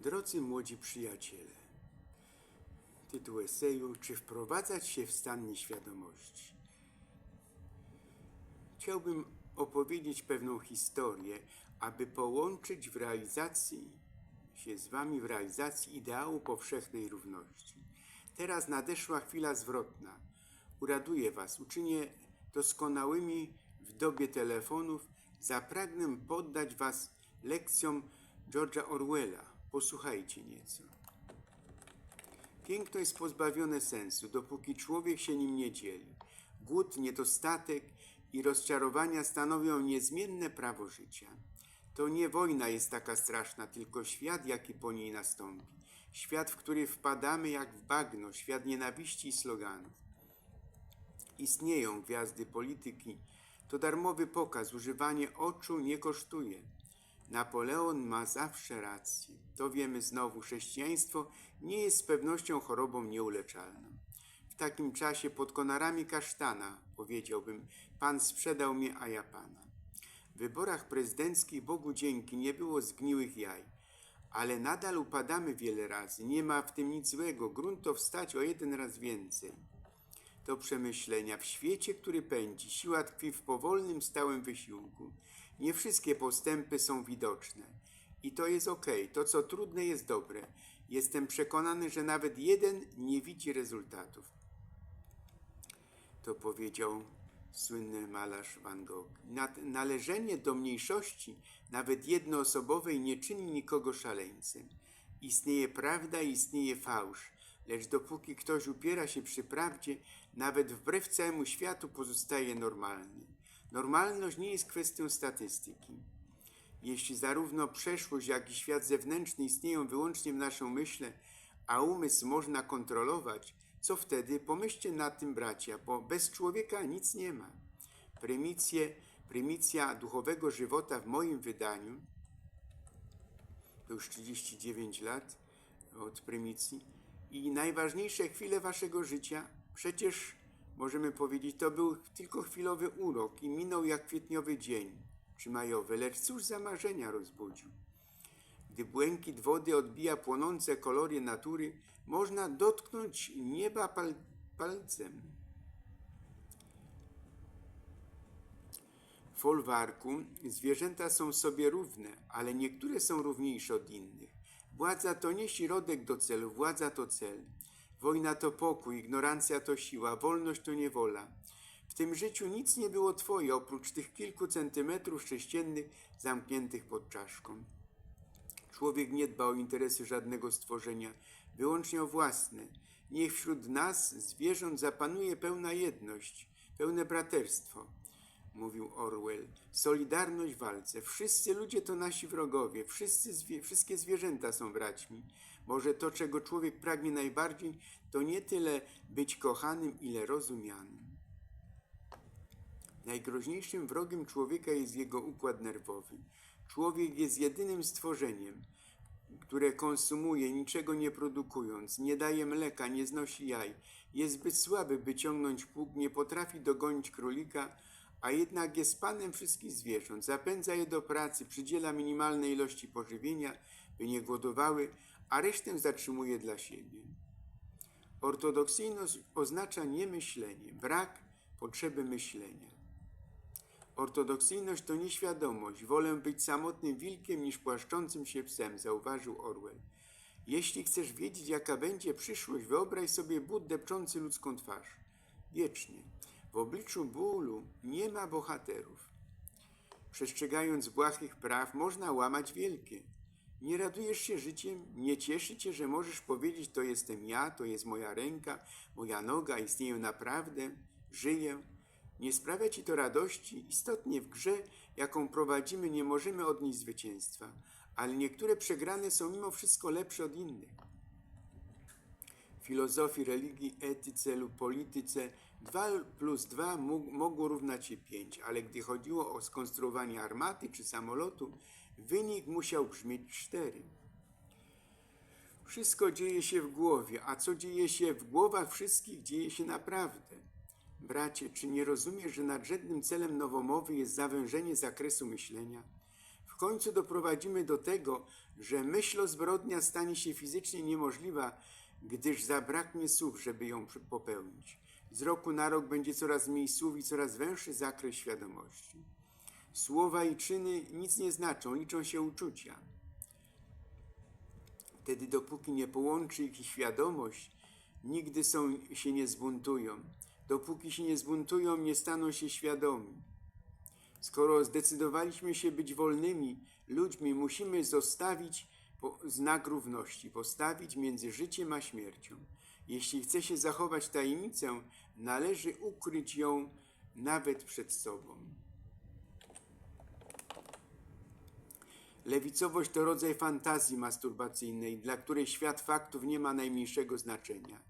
Drodzy młodzi przyjaciele, tytuł eseju Czy wprowadzać się w stan nieświadomości? Chciałbym opowiedzieć pewną historię, aby połączyć w realizacji się z Wami w realizacji ideału powszechnej równości. Teraz nadeszła chwila zwrotna. Uraduję Was, uczynię doskonałymi w dobie telefonów, zapragnę poddać Was lekcjom George'a Orwella. Posłuchajcie nieco. Piękno jest pozbawione sensu, dopóki człowiek się nim nie dzieli. Głód, niedostatek i rozczarowania stanowią niezmienne prawo życia. To nie wojna jest taka straszna, tylko świat, jaki po niej nastąpi. Świat, w który wpadamy jak w bagno, świat nienawiści i sloganów. Istnieją gwiazdy polityki. To darmowy pokaz, używanie oczu nie kosztuje. Napoleon ma zawsze rację. To wiemy znowu, chrześcijaństwo nie jest z pewnością chorobą nieuleczalną. W takim czasie pod konarami kasztana, powiedziałbym, Pan sprzedał mnie, a ja Pana. W wyborach prezydenckich Bogu dzięki nie było zgniłych jaj, ale nadal upadamy wiele razy. Nie ma w tym nic złego, grunt to wstać o jeden raz więcej. Do przemyślenia. W świecie, który pędzi, siła tkwi w powolnym, stałym wysiłku. Nie wszystkie postępy są widoczne. I to jest ok. To, co trudne, jest dobre. Jestem przekonany, że nawet jeden nie widzi rezultatów. To powiedział słynny malarz Van Gogh. Należenie do mniejszości, nawet jednoosobowej, nie czyni nikogo szaleńcem. Istnieje prawda istnieje fałsz, lecz dopóki ktoś upiera się przy prawdzie, nawet wbrew całemu światu pozostaje normalny. Normalność nie jest kwestią statystyki. Jeśli zarówno przeszłość, jak i świat zewnętrzny istnieją wyłącznie w naszym umyśle, a umysł można kontrolować, co wtedy? Pomyślcie nad tym, bracia, bo bez człowieka nic nie ma. Prymicje, prymicja duchowego żywota w moim wydaniu, to już 39 lat od prymicji, i najważniejsze chwile waszego życia, przecież możemy powiedzieć, to był tylko chwilowy urok i minął jak kwietniowy dzień czy majowy, lecz cóż za marzenia rozbudził. Gdy błękit wody odbija płonące kolory natury, można dotknąć nieba pal palcem. W folwarku zwierzęta są sobie równe, ale niektóre są równiejsze od innych. Władza to nie środek do celu, władza to cel. Wojna to pokój, ignorancja to siła, wolność to niewola. W tym życiu nic nie było twoje, oprócz tych kilku centymetrów sześciennych zamkniętych pod czaszką. Człowiek nie dba o interesy żadnego stworzenia, wyłącznie o własne. Niech wśród nas, zwierząt, zapanuje pełna jedność, pełne braterstwo, mówił Orwell. Solidarność w walce. Wszyscy ludzie to nasi wrogowie, wszyscy zwie, wszystkie zwierzęta są braćmi. Może to, czego człowiek pragnie najbardziej, to nie tyle być kochanym, ile rozumianym. Najgroźniejszym wrogiem człowieka jest jego układ nerwowy. Człowiek jest jedynym stworzeniem, które konsumuje, niczego nie produkując, nie daje mleka, nie znosi jaj, jest zbyt słaby, by ciągnąć pług, nie potrafi dogonić królika, a jednak jest panem wszystkich zwierząt. Zapędza je do pracy, przydziela minimalne ilości pożywienia, by nie głodowały, a resztę zatrzymuje dla siebie. Ortodoksyjność oznacza niemyślenie, brak potrzeby myślenia. Ortodoksyjność to nieświadomość. Wolę być samotnym wilkiem niż płaszczącym się psem, zauważył Orwell. Jeśli chcesz wiedzieć, jaka będzie przyszłość, wyobraź sobie but depczący ludzką twarz. Wiecznie. W obliczu bólu nie ma bohaterów. Przestrzegając błahych praw, można łamać wielkie. Nie radujesz się życiem, nie cieszy cię, że możesz powiedzieć: To jestem ja, to jest moja ręka, moja noga, istnieję naprawdę, żyję. Nie sprawia ci to radości. Istotnie w grze, jaką prowadzimy, nie możemy odnieść zwycięstwa, ale niektóre przegrane są mimo wszystko lepsze od innych. W filozofii, religii, etyce lub polityce 2 plus 2 mógł, mogło równać się 5, ale gdy chodziło o skonstruowanie armaty czy samolotu, wynik musiał brzmieć 4. Wszystko dzieje się w głowie, a co dzieje się w głowach wszystkich, dzieje się naprawdę. Bracie, czy nie rozumiesz, że nadrzędnym celem nowomowy jest zawężenie zakresu myślenia? W końcu doprowadzimy do tego, że myśl o zbrodnia stanie się fizycznie niemożliwa, gdyż zabraknie słów, żeby ją popełnić. Z roku na rok będzie coraz mniej słów i coraz węższy zakres świadomości. Słowa i czyny nic nie znaczą, liczą się uczucia. Wtedy, dopóki nie połączy ich świadomość, nigdy są, się nie zbuntują. Dopóki się nie zbuntują, nie staną się świadomi. Skoro zdecydowaliśmy się być wolnymi ludźmi, musimy zostawić znak równości, postawić między życiem a śmiercią. Jeśli chce się zachować tajemnicę, należy ukryć ją nawet przed sobą. Lewicowość to rodzaj fantazji masturbacyjnej, dla której świat faktów nie ma najmniejszego znaczenia.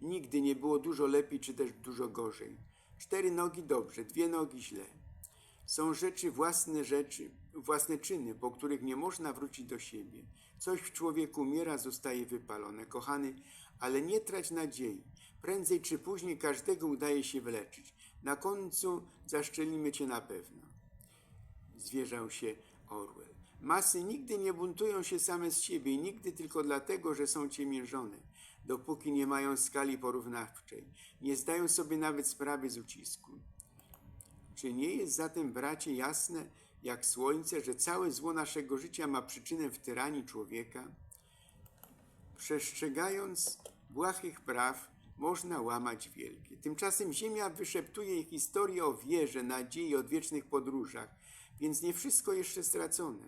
Nigdy nie było dużo lepiej czy też dużo gorzej. Cztery nogi dobrze, dwie nogi źle. Są rzeczy, własne rzeczy, własne czyny, po których nie można wrócić do siebie. Coś w człowieku umiera, zostaje wypalone. Kochany, ale nie trać nadziei. Prędzej czy później każdego udaje się wyleczyć. Na końcu zaszczelimy cię na pewno zwierzał się Orwell. Masy nigdy nie buntują się same z siebie, nigdy tylko dlatego, że są ciemiężone, dopóki nie mają skali porównawczej, nie zdają sobie nawet sprawy z ucisku. Czy nie jest zatem, bracie, jasne jak słońce, że całe zło naszego życia ma przyczynę w tyranii człowieka? Przestrzegając błahych praw, można łamać wielkie. Tymczasem Ziemia wyszeptuje historię o wierze, nadziei, odwiecznych podróżach, więc nie wszystko jeszcze stracone.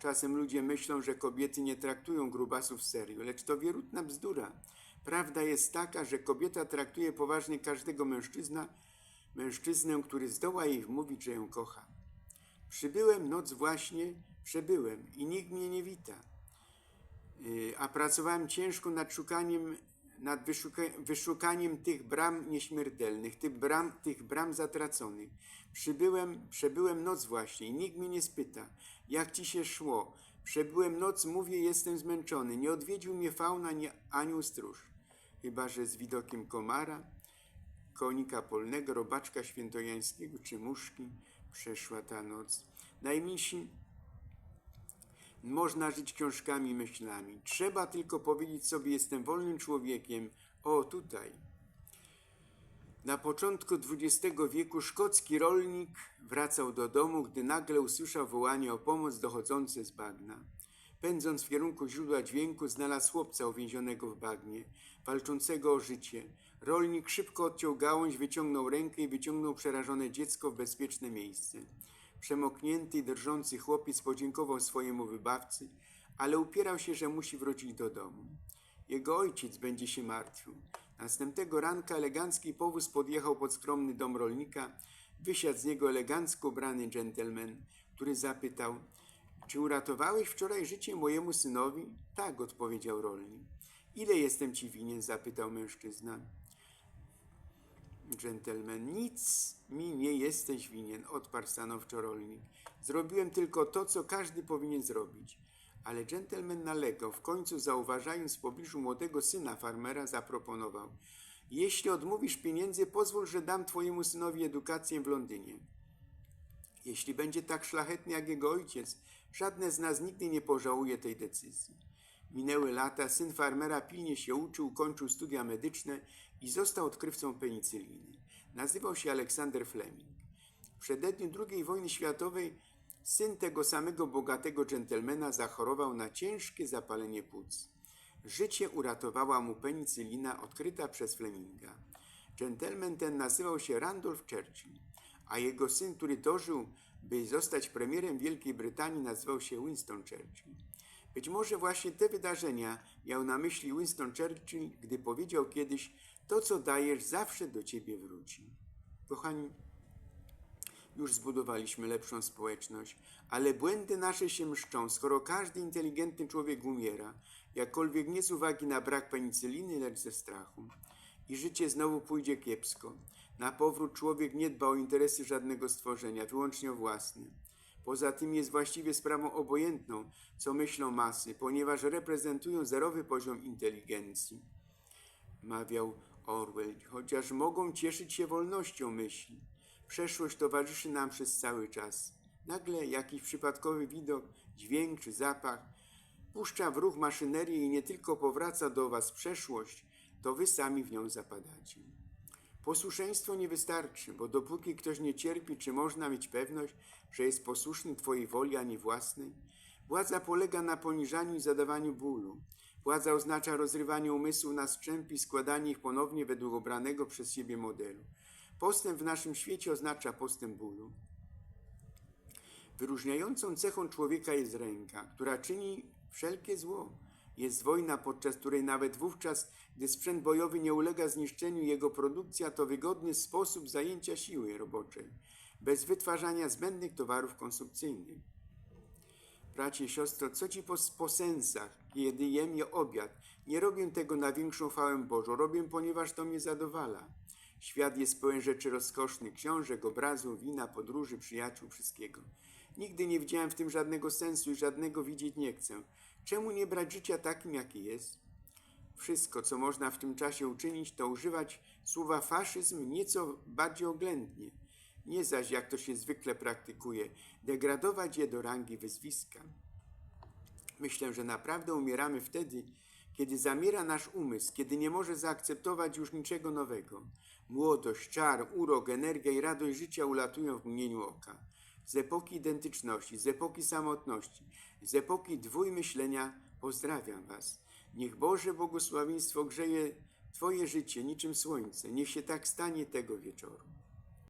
Czasem ludzie myślą, że kobiety nie traktują grubasów serio, lecz to wierutna bzdura. Prawda jest taka, że kobieta traktuje poważnie każdego mężczyzna, mężczyznę, który zdoła jej wmówić, że ją kocha. Przybyłem noc właśnie, przebyłem i nikt mnie nie wita. Y, a pracowałem ciężko nad szukaniem, nad wyszuka, wyszukaniem tych bram nieśmiertelnych, tych bram, tych bram zatraconych. Przybyłem, przebyłem noc właśnie i nikt mnie nie spyta, jak ci się szło. Przebyłem noc, mówię, jestem zmęczony. Nie odwiedził mnie fauna, nie anioł stróż. Chyba, że z widokiem komara, konika polnego, robaczka świętojańskiego czy muszki przeszła ta noc. Najmniejsi można żyć książkami myślami. Trzeba tylko powiedzieć sobie, jestem wolnym człowiekiem. O, tutaj. Na początku XX wieku szkocki rolnik wracał do domu, gdy nagle usłyszał wołanie o pomoc dochodzące z bagna. Pędząc w kierunku źródła dźwięku, znalazł chłopca uwięzionego w bagnie, walczącego o życie. Rolnik szybko odciął gałąź, wyciągnął rękę i wyciągnął przerażone dziecko w bezpieczne miejsce. Przemoknięty i drżący chłopiec podziękował swojemu wybawcy, ale upierał się, że musi wrócić do domu. Jego ojciec będzie się martwił. Następnego ranka elegancki powóz podjechał pod skromny dom rolnika. Wysiadł z niego elegancko ubrany dżentelmen, który zapytał: Czy uratowałeś wczoraj życie mojemu synowi? Tak, odpowiedział rolnik. Ile jestem ci winien? zapytał mężczyzna. Dżentelmen, nic mi nie jesteś winien, odparł stanowczo rolnik. Zrobiłem tylko to, co każdy powinien zrobić. Ale dżentelmen nalegał, w końcu zauważając w pobliżu młodego syna farmera, zaproponował. Jeśli odmówisz pieniędzy, pozwól, że dam twojemu synowi edukację w Londynie. Jeśli będzie tak szlachetny jak jego ojciec, żadne z nas nigdy nie pożałuje tej decyzji. Minęły lata, syn farmera pilnie się uczył, kończył studia medyczne i został odkrywcą penicyliny. Nazywał się Aleksander Fleming. W przededniu II wojny światowej syn tego samego bogatego dżentelmena zachorował na ciężkie zapalenie płuc. Życie uratowała mu penicylina odkryta przez Fleminga. Dżentelmen ten nazywał się Randolph Churchill, a jego syn, który dożył, by zostać premierem Wielkiej Brytanii, nazywał się Winston Churchill. Być może właśnie te wydarzenia miał na myśli Winston Churchill, gdy powiedział kiedyś: To, co dajesz, zawsze do ciebie wróci. Kochani, już zbudowaliśmy lepszą społeczność, ale błędy nasze się mszczą, skoro każdy inteligentny człowiek umiera, jakkolwiek nie z uwagi na brak penicyliny, lecz ze strachu. I życie znowu pójdzie kiepsko. Na powrót człowiek nie dba o interesy żadnego stworzenia, wyłącznie o własne. Poza tym jest właściwie sprawą obojętną, co myślą masy, ponieważ reprezentują zerowy poziom inteligencji. Mawiał Orwell, chociaż mogą cieszyć się wolnością myśli. Przeszłość towarzyszy nam przez cały czas. Nagle jakiś przypadkowy widok, dźwięk czy zapach puszcza w ruch maszynerię i nie tylko powraca do Was przeszłość, to Wy sami w nią zapadacie. Posłuszeństwo nie wystarczy, bo dopóki ktoś nie cierpi, czy można mieć pewność, że jest posłuszny Twojej woli, a nie własnej? Władza polega na poniżaniu i zadawaniu bólu. Władza oznacza rozrywanie umysłu na strzępy i składanie ich ponownie według obranego przez siebie modelu. Postęp w naszym świecie oznacza postęp bólu. Wyróżniającą cechą człowieka jest ręka, która czyni wszelkie zło. Jest wojna, podczas której nawet wówczas, gdy sprzęt bojowy nie ulega zniszczeniu, jego produkcja to wygodny sposób zajęcia siły roboczej, bez wytwarzania zbędnych towarów konsumpcyjnych. Bracie, siostro, co ci po, po sensach, kiedy jem je obiad? Nie robię tego na większą chwałę Bożą, robię, ponieważ to mnie zadowala. Świat jest pełen rzeczy rozkosznych, książek, obrazów, wina, podróży, przyjaciół, wszystkiego. Nigdy nie widziałem w tym żadnego sensu i żadnego widzieć nie chcę. Czemu nie brać życia takim, jaki jest? Wszystko, co można w tym czasie uczynić, to używać słowa faszyzm nieco bardziej oględnie. Nie zaś, jak to się zwykle praktykuje, degradować je do rangi wyzwiska. Myślę, że naprawdę umieramy wtedy, kiedy zamiera nasz umysł, kiedy nie może zaakceptować już niczego nowego. Młodość, czar, urok, energia i radość życia ulatują w mgnieniu oka. Z epoki identyczności, z epoki samotności, z epoki dwójmyślenia pozdrawiam Was. Niech Boże błogosławieństwo grzeje Twoje życie niczym słońce. Niech się tak stanie tego wieczoru.